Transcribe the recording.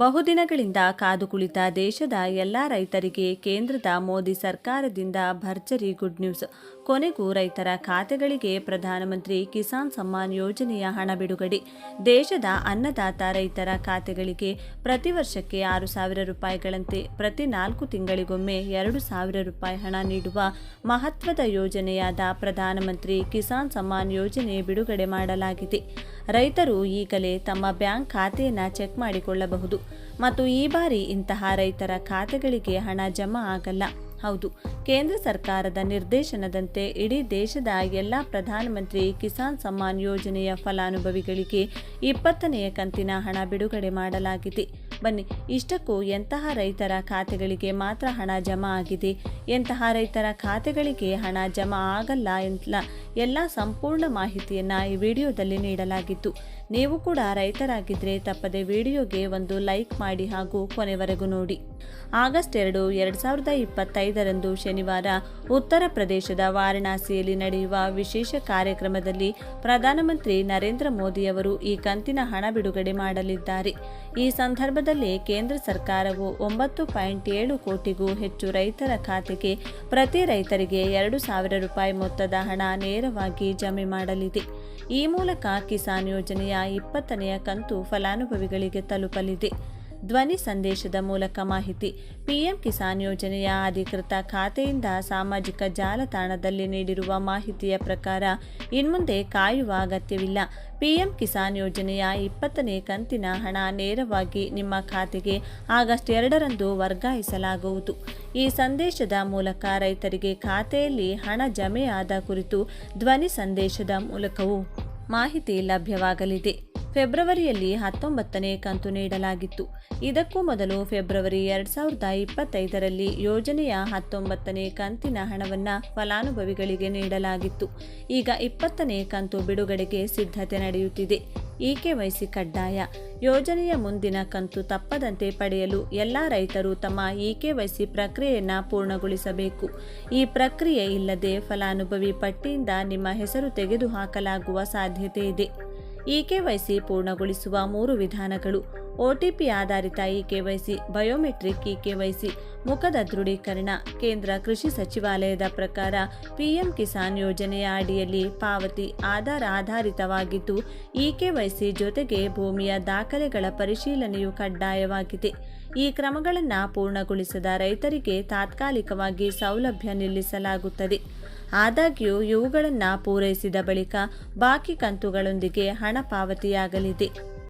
ಬಹುದಿನಗಳಿಂದ ಕಾದು ಕುಳಿತ ದೇಶದ ಎಲ್ಲ ರೈತರಿಗೆ ಕೇಂದ್ರದ ಮೋದಿ ಸರ್ಕಾರದಿಂದ ಭರ್ಜರಿ ಗುಡ್ ನ್ಯೂಸ್. ಕೊನೆಗೂ ರೈತರ ಖಾತೆಗಳಿಗೆ ಪ್ರಧಾನಮಂತ್ರಿ ಕಿಸಾನ್ ಸಮ್ಮಾನ್ ಯೋಜನೆಯ ಹಣ ಬಿಡುಗಡೆ. ದೇಶದ ಅನ್ನದಾತ ರೈತರ ಖಾತೆಗಳಿಗೆ ಪ್ರತಿ ವರ್ಷಕ್ಕೆ ಆರು ಸಾವಿರ ರೂಪಾಯಿಗಳಂತೆ ಪ್ರತಿ ನಾಲ್ಕು ತಿಂಗಳಿಗೊಮ್ಮೆ ಎರಡು ಸಾವಿರ ರೂಪಾಯಿ ಹಣ ನೀಡುವ ಮಹತ್ವದ ಯೋಜನೆಯಾದ ಪ್ರಧಾನಮಂತ್ರಿ ಕಿಸಾನ್ ಸಮ್ಮಾನ್ ಯೋಜನೆ ಬಿಡುಗಡೆ ಮಾಡಲಾಗಿದೆ. ರೈತರು ಈಗಲೇ ತಮ್ಮ ಬ್ಯಾಂಕ್ ಖಾತೆಯನ್ನು ಚೆಕ್ ಮಾಡಿಕೊಳ್ಳಬಹುದು. ಮತ್ತು ಈ ಬಾರಿ ಇಂತಹ ರೈತರ ಖಾತೆಗಳಿಗೆ ಹಣ ಜಮಾ ಆಗಲ್ಲ. ಹೌದು, ಕೇಂದ್ರ ಸರ್ಕಾರದ ನಿರ್ದೇಶನದಂತೆ ಇಡೀ ದೇಶದ ಎಲ್ಲ ಪ್ರಧಾನಮಂತ್ರಿ ಕಿಸಾನ್ ಸಮ್ಮಾನ್ ಯೋಜನೆಯ ಫಲಾನುಭವಿಗಳಿಗೆ ಇಪ್ಪತ್ತನೆಯ ಕಂತಿನ ಹಣ ಬಿಡುಗಡೆ ಮಾಡಲಾಗಿದೆ. ಬನ್ನಿ, ಇಷ್ಟಕ್ಕೂ ಎಂತಹ ರೈತರ ಖಾತೆಗಳಿಗೆ ಮಾತ್ರ ಹಣ ಜಮಾ ಆಗಿದೆ? ಎಂತಹ ರೈತರ ಖಾತೆಗಳಿಗೆ ಹಣ ಜಮಾ ಆಗಲ್ಲ ಎಂತ ಎಲ್ಲ ಸಂಪೂರ್ಣ ಮಾಹಿತಿಯನ್ನು ಈ ವಿಡಿಯೋದಲ್ಲಿ ನೀಡಲಾಗಿತ್ತು. ನೀವು ಕೂಡ ರೈತರಾಗಿದ್ದರೆ ತಪ್ಪದೆ ವಿಡಿಯೋಗೆ ಒಂದು ಲೈಕ್ ಮಾಡಿ ಹಾಗೂ ಕೊನೆವರೆಗೂ ನೋಡಿ. ಆಗಸ್ಟ್ ಎರಡು ಎರಡು ಸಾವಿರದ ಇಪ್ಪತ್ತೈದರಂದು ಶನಿವಾರ ಉತ್ತರ ಪ್ರದೇಶದ ವಾರಣಾಸಿಯಲ್ಲಿ ನಡೆಯುವ ವಿಶೇಷ ಕಾರ್ಯಕ್ರಮದಲ್ಲಿ ಪ್ರಧಾನಮಂತ್ರಿ ನರೇಂದ್ರ ಮೋದಿಯವರು ಈ ಕಂತಿನ ಹಣ ಬಿಡುಗಡೆ ಮಾಡಲಿದ್ದಾರೆ. ಈ ಸಂದರ್ಭದಲ್ಲಿ ಕೇಂದ್ರ ಸರ್ಕಾರವು ಒಂಬತ್ತು ಪಾಯಿಂಟ್ ಏಳು ಕೋಟಿಗೂ ಹೆಚ್ಚು ರೈತರ ಖಾತೆಗೆ ಪ್ರತಿ ರೈತರಿಗೆ ಎರಡು ಸಾವಿರ ರೂಪಾಯಿ ಮೊತ್ತದ ಹಣ ನೇರವಾಗಿ ಜಮೆ ಮಾಡಲಿದೆ. ಈ ಮೂಲಕ ಕಿಸಾನ್ ಯೋಜನೆಯ ಇಪ್ಪತ್ತನೆಯ ಕಂತು ಫಲಾನುಭವಿಗಳಿಗೆ ತಲುಪಲಿದೆ. ಧ್ವನಿ ಸಂದೇಶದ ಮೂಲಕ ಮಾಹಿತಿ. ಪಿಎಂ ಕಿಸಾನ್ ಯೋಜನೆಯ ಅಧಿಕೃತ ಖಾತೆಯಿಂದ ಸಾಮಾಜಿಕ ಜಾಲತಾಣದಲ್ಲಿ ನೀಡಿರುವ ಮಾಹಿತಿಯ ಪ್ರಕಾರ ಇನ್ಮುಂದೆ ಕಾಯುವ ಅಗತ್ಯವಿಲ್ಲ. ಪಿಎಂ ಕಿಸಾನ್ ಯೋಜನೆಯ ಇಪ್ಪತ್ತನೇ ಕಂತಿನ ಹಣ ನೇರವಾಗಿ ನಿಮ್ಮ ಖಾತೆಗೆ ಆಗಸ್ಟ್ ಎರಡರಂದು ವರ್ಗಾಯಿಸಲಾಗುವುದು. ಈ ಸಂದೇಶದ ಮೂಲಕ ರೈತರಿಗೆ ಖಾತೆಯಲ್ಲಿ ಹಣ ಜಮೆಯಾದ ಕುರಿತು ಧ್ವನಿ ಸಂದೇಶದ ಮೂಲಕವೂ ಮಾಹಿತಿ ಲಭ್ಯವಾಗಲಿದೆ. ಫೆಬ್ರವರಿಯಲ್ಲಿ ಹತ್ತೊಂಬತ್ತನೇ ಕಂತು ನೀಡಲಾಗಿತ್ತು. ಇದಕ್ಕೂ ಮೊದಲು ಫೆಬ್ರವರಿ ಎರಡು ಸಾವಿರದ ಇಪ್ಪತ್ತೈದರಲ್ಲಿ ಯೋಜನೆಯ ಹತ್ತೊಂಬತ್ತನೇ ಕಂತಿನ ಹಣವನ್ನು ಫಲಾನುಭವಿಗಳಿಗೆ ನೀಡಲಾಗಿತ್ತು. ಈಗ ಇಪ್ಪತ್ತನೇ ಕಂತು ಬಿಡುಗಡೆಗೆ ಸಿದ್ಧತೆ ನಡೆಯುತ್ತಿದೆ. ಇಕೆವೈಸಿ ಕಡ್ಡಾಯ. ಯೋಜನೆಯ ಮುಂದಿನ ಕಂತು ತಪ್ಪದಂತೆ ಪಡೆಯಲು ಎಲ್ಲ ರೈತರು ತಮ್ಮ ಇಕೆವೈಸಿ ಪ್ರಕ್ರಿಯೆಯನ್ನು ಪೂರ್ಣಗೊಳಿಸಬೇಕು. ಈ ಪ್ರಕ್ರಿಯೆ ಇಲ್ಲದೆ ಫಲಾನುಭವಿ ಪಟ್ಟಿಯಿಂದ ನಿಮ್ಮ ಹೆಸರು ತೆಗೆದುಹಾಕಲಾಗುವ ಸಾಧ್ಯತೆ ಇದೆ. ಇಕೆವೈಸಿ ಪೂರ್ಣಗೊಳಿಸುವ ಮೂರು ವಿಧಾನಗಳು. ಒಟಿಪಿ ಆಧಾರಿತ ಇಕೆವೈಸಿ ಬಯೋಮೆಟ್ರಿಕ್ ಇಕೆವೈಸಿ ಮುಖದ ದೃಢೀಕರಣ, ಕೇಂದ್ರ ಕೃಷಿ ಸಚಿವಾಲಯದ ಪ್ರಕಾರ ಪಿಎಂ ಕಿಸಾನ್ ಯೋಜನೆಯ ಅಡಿಯಲ್ಲಿ ಪಾವತಿ ಆಧಾರ್ ಆಧಾರಿತವಾಗಿದ್ದು ಇಕೆವೈಸಿ ಜೊತೆಗೆ ಭೂಮಿಯ ದಾಖಲೆಗಳ ಪರಿಶೀಲನೆಯು ಕಡ್ಡಾಯವಾಗಿದೆ. ಈ ಕ್ರಮಗಳನ್ನು ಪೂರ್ಣಗೊಳಿಸದ ರೈತರಿಗೆ ತಾತ್ಕಾಲಿಕವಾಗಿ ಸೌಲಭ್ಯ ನಿಲ್ಲಿಸಲಾಗುತ್ತದೆ. ಆದಾಗ್ಯೂ ಇವುಗಳನ್ನು ಪೂರೈಸಿದ ಬಳಿಕ ಬಾಕಿ ಕಂತುಗಳೊಂದಿಗೆ ಹಣ ಪಾವತಿಯಾಗಲಿದೆ.